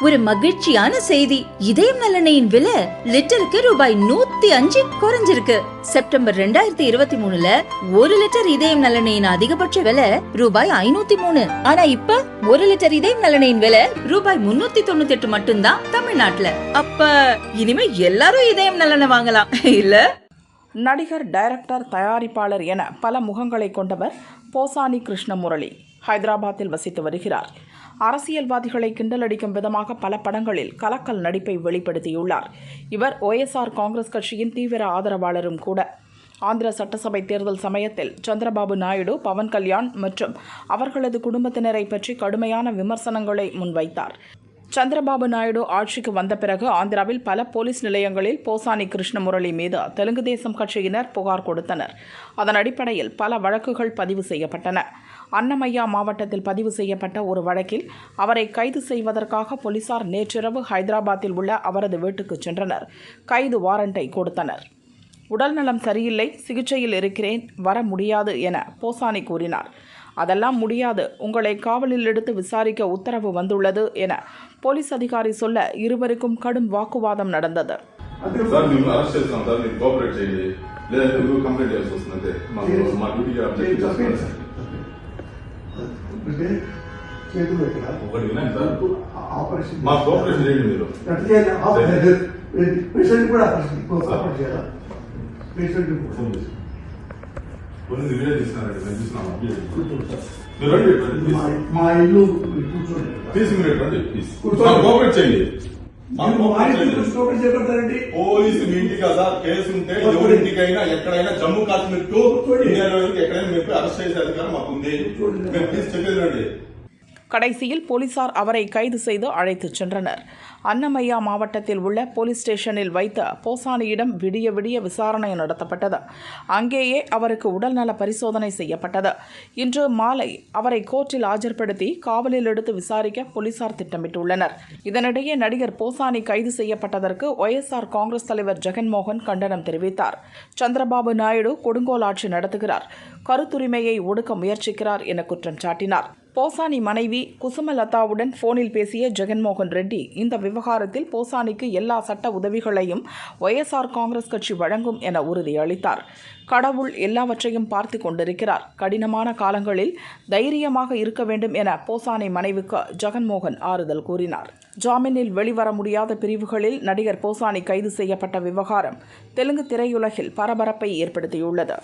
ஒரு மகிழ்ச்சியான செய்தி. இதயம் நலனையின் விலை லிட்டருக்கு ரூபாய் நூத்தி அஞ்சு குறைஞ்சிருக்கு. செப்டம்பர் ரெண்டாயிரத்தி இருபத்தி மூணுல ஒரு லிட்டர் இதயம் நலனையின் அதிகபட்ச விலை ரூபாய் ஐநூத்தி மூணு. ஆனா இப்ப ஒரு லிட்டர் இதயம் நலனையின் விலை ரூபாய் முன்னூத்தி தொண்ணூத்தி எட்டு மட்டும்தான் தமிழ்நாட்டுல. அப்ப இனிமே எல்லாரும் இதயம் நலனை வாங்கலாம். இல்ல? நடிகர் டைரக்டர் தயாரிப்பாளர் என பல முகங்களை கொண்டவர் போசானி கிருஷ்ணமுரளி. ஹைதராபாத்தில் வசித்து வருகிறார். அரசியல்வாதிகளை கிண்டலடிக்கும் விதமாக பல படங்களில் கலக்கல் நடிப்பை வெளிப்படுத்தியுள்ளார். இவர் ஒய்எஸ்ஆர் காங்கிரஸ் கட்சியின் தீவிர ஆதரவாளரும் கூட. ஆந்திர சட்டசபை தேர்தல் சமயத்தில் சந்திரபாபு நாயுடு பவன் கல்யாண் மற்றும் அவர்களது குடும்பத்தினரை பற்றி கடுமையான விமர்சனங்களை முன்வைத்தார். சந்திரபாபு நாயுடு ஆட்சிக்கு வந்த பிறகு ஆந்திராவில் பல போலீஸ் நிலையங்களில் போசானி கிருஷ்ணமுரளி மீது தெலுங்கு தேசம் கட்சியினர் புகார் கொடுத்தனர். அதன் அடிப்படையில் பல வழக்குகள் பதிவு செய்யப்பட்டன. அன்னமையா மாவட்டத்தில் பதிவு செய்யப்பட்ட ஒரு வழக்கில் அவரை கைது செய்வதற்காக போலீசார் நேற்றிரவு ஹைதராபாத்தில் உள்ள அவரது வீட்டுக்கு சென்றனர். கைது வாரண்டை கொடுத்தனர். உடல்நலம் சரியில்லை சிகிச்சையில் இருக்கிறேன் வர முடியாது என போசானி கூறினார். அதெல்லாம் முடியாது உங்களை காவலில் எடுத்து விசாரிக்க உத்தரவு வந்துள்ளது என போலீஸ் அதிகாரி சொல்ல இருவருக்கும் கடும் வாக்குவாதம் நடந்தது సార్ మేము అరెస్ట్ చేస్తాం సార్ మీరు కోఆపరేట్ చేయండి లేదంటే మీరు కంప్లైంట్ చేయాల్సి వస్తుంది అంతే మాకు మా డ్యూటీకి అబ్జెక్ట్ చేస్తున్నాం అంటే చేతులు ఇక్కడ ఒకటి వినండి సార్ ఆపరేషన్ మా కోఆపరేషన్ చేయండి మీరు కట్ చేయాలి ఆపరేషన్ పేషెంట్ కూడా ఆపరేషన్ ఆపరేషన్ చేయాలా పేషెంట్ ఫోన్ చేసి కొన్ని వీడియో తీసుకున్నారండి మేము చూసినాం అప్డేట్ మీరు రండి మా ఇల్లు కూర్చోండి తీసి మీరు రండి ప్లీజ్ కోఆపరేట్ చేయండి పోలీసు ఇంటికి కదా కేసు ఉంటే ఎవరింటికైనా ఎక్కడైనా జమ్మూ కాశ్మీర్ టు ఇండియాలో ఎక్కడైనా మీరు అరెస్ట్ చేసే అధికారం మాకు ఉంది ప్లీజ్ చెప్పేది రండి கடைசியில் போலீசார் அவரை கைது செய்து அழைத்துச் சென்றனர். அன்னமையா மாவட்டத்தில் உள்ள போலீஸ் ஸ்டேஷனில் வைத்த போசானியிடம் விடிய விடிய விசாரணை நடத்தப்பட்டது. அங்கேயே அவருக்கு உடல்நல பரிசோதனை செய்யப்பட்டது. இன்று மாலை அவரை கோர்ட்டில் ஆஜர்படுத்தி காவலில் எடுத்து விசாரிக்க போலீசார் திட்டமிட்டுள்ளனர். இதனிடையே நடிகர் போசானி கைது செய்யப்பட்டதற்கு ஒய்எஸ்ஆர் காங்கிரஸ் தலைவர் ஜெகன்மோகன் கண்டனம் தெரிவித்தார். சந்திரபாபு நாயுடு கொடுங்கோல் ஆட்சி நடத்துகிறார். கருத்துரிமையை ஒடுக்க முயற்சிக்கிறார் என குற்றம் சாட்டினார். போசானி மனைவி குசுமலதாவுடன் போனில் பேசிய ஜெகன்மோகன் ரெட்டி இந்த விவகாரத்தில் போசானிக்கு எல்லா சட்ட உதவிகளையும் ஒய்எஸ்ஆர் காங்கிரஸ் கட்சி வழங்கும் என உறுதியளித்தார். கடவுள் எல்லாவற்றையும் பார்த்து கொண்டிருக்கிறார். கடினமான காலங்களில் தைரியமாக இருக்க வேண்டும் என போசானி மனைவிக்கு ஜெகன்மோகன் ஆறுதல் கூறினார். ஜாமீனில் வெளிவர முடியாத பிரிவுகளில் நடிகர் போசானி கைது செய்யப்பட்ட விவகாரம் தெலுங்கு திரையுலகில் பரபரப்பை ஏற்படுத்தியுள்ளது.